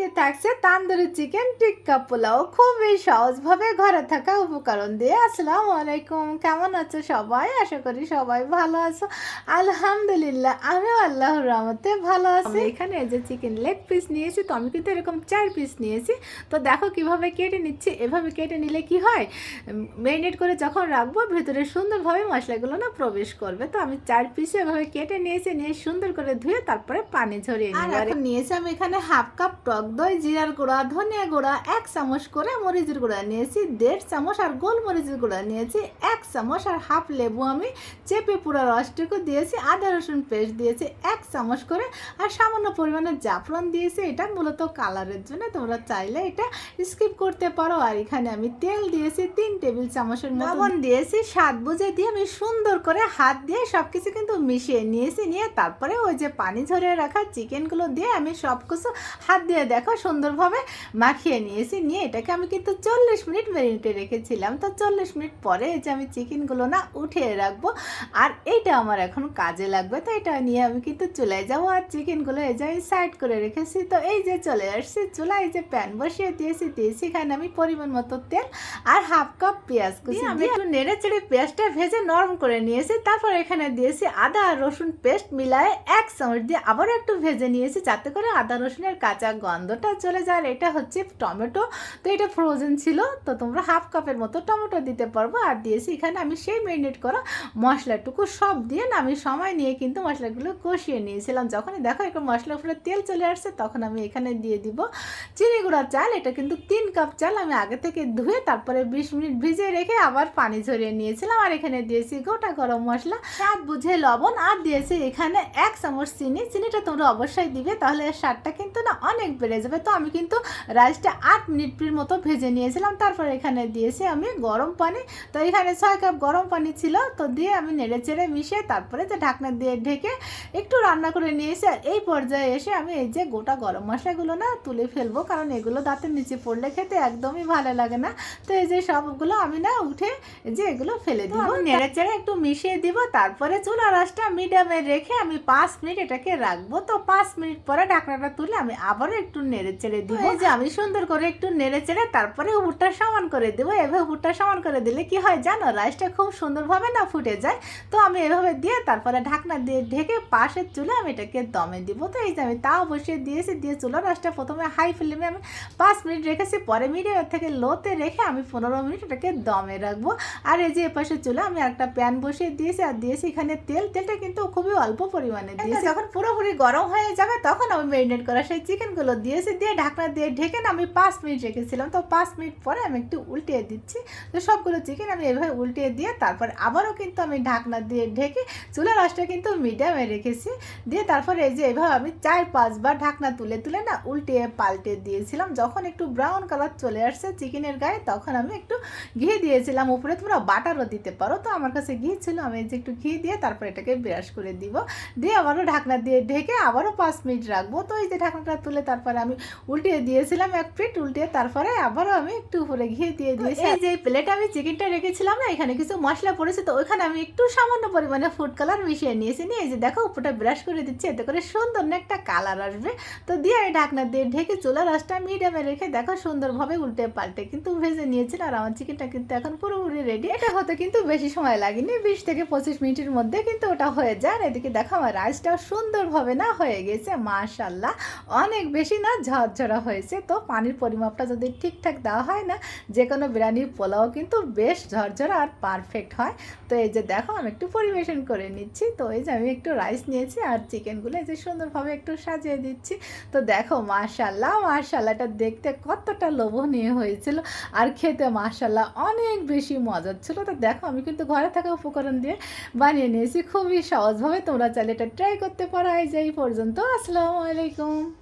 আজকে থাকছে তান্দুরি চিকেন টিক্কা পোলাও। খুবই সহজভাবে ঘরে থাকা উপকরণ দিয়ে। আসসালামু আলাইকুম কেমন আছো সবাই? আশা করি সবাই ভালো আছো। আলহামদুলিল্লাহ আমিও আল্লাহর রহমতে ভালো আছি। এখানে এই যে চিকেন লেগ পিস নিয়েছি তো আমি কিন্তু এরকম চার পিস নিয়েছি। তো দেখো কীভাবে কেটে নিচ্ছি এভাবে কেটে নিলে কি হয়? মেরিনেট করে যখন রাখব ভেতরে সুন্দরভাবে মশলাগুলো না প্রবেশ করবে। তো আমি চার পিস এভাবে কেটে নিয়েছি নিয়ে সুন্দর করে ধুয়ে তারপরে পানি ঝরিয়ে নিয়েছি আমি এখানে হাফ কাপ টক দই জিরার গুঁড়া, ধনিয়া গুঁড়া, এক চামচ করে মরিচের গুঁড়া নিয়েছি, দেড় চামচ আর গোলমরিচের গুঁড়া নিয়েছি, এক চামচ আর হাফ লেবু আমি চেপে পুরো রসটুকু দিয়েছি, আদা রসুন পেস্ট দিয়েছি, এক চামচ করে আর সামান্য পরিমাণে জাফরান দিয়েছি, এটা মূলত কালারের জন্য, তোমরা চাইলে এটা স্কিপ করতে পারো, আর এখানে আমি তেল দিয়েছি, তিন টেবিল চামচের লবণ দিয়েছি, স্বাদ বুঝে দিয়ে আমি সুন্দর করে হাত দিয়ে সব কিছু কিন্তু মিশিয়ে নিয়েছি, নিয়ে তারপরে ওই যে পানি ঝরিয়ে রাখা চিকেনগুলো দিয়ে আমি সব কিছু হাত দিয়ে দেখো সুন্দরভাবে মাখিয়ে নিয়েছি। নিয়ে এটাকে আমি কিন্তু চল্লিশ মিনিট মেরিনেটে রেখেছিলাম। তো চল্লিশ মিনিট পরে এই যে আমি চিকেনগুলো না উঠিয়ে রাখব আর এইটা আমার এখন কাজে লাগবে। তো এটা নিয়ে আমি কিন্তু চলে যাব আর চিকেনগুলো এই যে আমি সাইড করে রেখেছি। তো এই যে চলে আসছি চুলায় এই যে প্যান বসিয়ে দিয়েছি। দিয়েছি এখানে আমি পরিমাণ মতো তেল আর হাফ কাপ পেঁয়াজ কুচি। আমি একটু নেড়ে চেড়ে পেঁয়াজটা ভেজে নরম করে নিয়েছি। তারপর এখানে দিয়েছি আদা আর রসুন পেস্ট মিলায়ে এক চামচ দিয়ে আবারও একটু ভেজে নিয়েছি যাতে করে আদা রসুনের কাঁচা গন্ধটা চলে যায় আর এটা হচ্ছে টমেটো। তো এটা ফ্রোজেন ছিল, তো তোমরা হাফ কাপের মতো টমেটো দিতে পারব। আর দিয়েছি এখানে আমি সেই মেরিনেট করা মশলাটুকু। সব দিয়ে না আমি সময় নিয়ে কিন্তু মশলাগুলো কষিয়ে নিয়েছিলাম। যখনই দেখো একটু মশলা উপরে তেল চলে আসছে, তখন আমি এখানে দিয়ে দিব চিনি গুঁড়া চাল। এটা কিন্তু তিন কাপ চাল। আমি আগে থেকে ধুয়ে তারপরে বিশ মিনিট ভিজিয়ে রেখে আবার পানি ঝরিয়ে নিয়েছিলাম। আর এখানে দিয়েছি গোটা গরম মশলা, স্বাদ বুঝে লবণ। আর দিয়েছি এখানে এক চামচ চিনি। চিনিটা তোমরা অবশ্যই দিবে, তাহলে স্বাদটা কিন্তু না অনেক বেড়ে যাবে। তো আমি কিন্তু রাইসটা আট মিনিটের মতো ভেজে নিয়েছিলাম। তারপর এখানে দিয়েছি আমি গরম পানি। তো এখানে ছয় কাপ গরম পানি ছিল। তো দিয়ে আমি নেড়ে চেড়ে মিশিয়ে তারপরে যে ঢাকনা দিয়ে ঢেকে একটু রান্না করে নিয়েছি। আর এই পর্যায়ে এসে আমি এই যে গোটা গরম মশলাগুলো না তুলে ফেলব। কারণ এগুলো দাঁতের নিচে পড়লে খেতে একদমই ভালো লাগে না। তো এই যে সবগুলো আমি না উঠে যে এগুলো ফেলে দিব। নেড়ে চেড়ে একটু মিশিয়ে দিব। তারপরে চুলা রাসটা মিডিয়ামে রেখে আমি পাঁচ মিনিট এটাকে রাখব। তো পাঁচ মিনিট পরে ঢাকনাটা তুলে আমি আবারও একটু নেড়ে চেড়ে দিব। এই যে আমি সুন্দর করে একটু নেড়ে চেড়ে তারপরে উপরটা সমান করে দেবো। এভাবে উপরটা সমান করে দিলে কি হয় জানো? রাইসটা খুব সুন্দরভাবে না ফুটে যায়। তো আমি এভাবে দিয়ে তারপরে ঢাকনা দিয়ে ঢেকে পাশের চুলে আমি এটাকে দমে দিব। তো এই যে আমি তাও বসিয়ে দিয়েছি দিয়ে চুলো রাইসটা প্রথমে হাই ফ্লেমে আমি পাঁচ মিনিট রেখেছি। পরে মিডিয়াম থেকে লোতে রেখে আমি পনেরো মিনিট এটাকে দমে রাখব। আর এই যে এপাশে চুলে আমি একটা প্যান বসিয়ে দিয়েছি আর দিয়েছি এখানে তেল। তেলটা কিন্তু খুবই অল্প পরিমাণে দিয়েছি। যখন পুরোপুরি গরম হয়ে যাবে তখন আমি মেরিনেট করা সেই চিকেনগুলো দিয়েছি দিয়ে ঢাকনা দিয়ে ঢেকে না আমি পাঁচ মিনিট রেখেছিলাম। তো পাঁচ মিনিট পরে আমি একটু উল্টিয়ে দিচ্ছি। তো সবগুলো চিকেন আমি এভাবে উল্টিয়ে দিয়ে তারপর আবারও কিন্তু আমি ঢাকনা দিয়ে ঢেকে চুলা রসটা কিন্তু মিডিয়ামে রেখেছি। দিয়ে তারপরে এই যে এভাবে আমি চার পাঁচবার ঢাকনা তুলে তুলে না উল্টিয়ে পাল্টে দিয়েছিলাম। যখন একটু ব্রাউন কালার চলে আসছে চিকেনের গায়ে, তখন আমি একটু ঘি দিয়েছিলাম। উপরে তোমরা বাটারও দিতে পারো। তো আমার কাছে ঘি ছিল, আমি যে একটু ঘি দিয়ে তারপর এটাকে ব্রাশ করে দিব। দিয়ে আবারও ঢাকনা দিয়ে ঢেকে আবারও পাঁচ মিনিট রাখব। তো এই যে ঢাকনাটা তুলে তারপরে আমি উল্টিয়ে দিয়েছিলাম এক প্লেট উল্টিয়ে তারপরে আবারও আমি একটু উপরে ঘিয়ে দিয়ে দিয়েছি। এই যে প্লেটে আমি চিকেনটা রেখেছিলাম না এখানে কিছু মশলা পড়েছে তো ওইখানে আমি একটু সামান্য পরিমাণে ফুড কালার মিশিয়ে নিয়েছি। নিয়ে এই যে দেখো উপরটা ব্রাশ করে দিচ্ছি এতে করে সুন্দর না একটা কালার আসবে। তো দিয়ে আমি ঢাকনা দিয়ে ঢেকে চুলা রাসটা মিডিয়ামে রেখে দেখো সুন্দরভাবে উল্টে পাল্টে কিন্তু ভেজে নিয়েছিল আর আমার চিকেনটা কিন্তু এখন পুরোপুরি রেডি এটা হতে কিন্তু বেশি সময় লাগেনি বিশ থেকে পঁচিশ মিনিটের মধ্যে কিন্তু ওটা হয়ে যায়। আর এদিকে দেখো আমার রাইসটাও সুন্দরভাবে না হয়ে গেছে মাশাল্লাহ অনেক বেশি না ঝরঝরা হয়েছে। তো পানির পরিমাপটা যদি ঠিকঠাক দেওয়া হয় না যে কোনো বিরিয়ানির পোলাও কিন্তু বেশ ঝরঝরা আর পারফেক্ট হয়। তো এই যে দেখো, আমি একটু পরিবেশন করে নিচ্ছি। তো এই যে আমি একটু রাইস নিয়েছি আর চিকেনগুলো এই যে সুন্দরভাবে একটু সাজিয়ে দিচ্ছি। তো দেখো মাশাল্লাহ মাশাল্লাহটা দেখতে কতটা লোভনীয় হয়েছিল। আর খেতে মাশাল্লাহ অনেক বেশি মজার ছিল। তো দেখো, আমি কিন্তু ঘরে থাকা উপকরণ দিয়ে বানিয়ে নিয়েছি। খুবই সহজভাবে তোমরা চাইলে এটা ট্রাই করতে পারো। এই যে এই পর্যন্ত। আসসালামু আলাইকুম।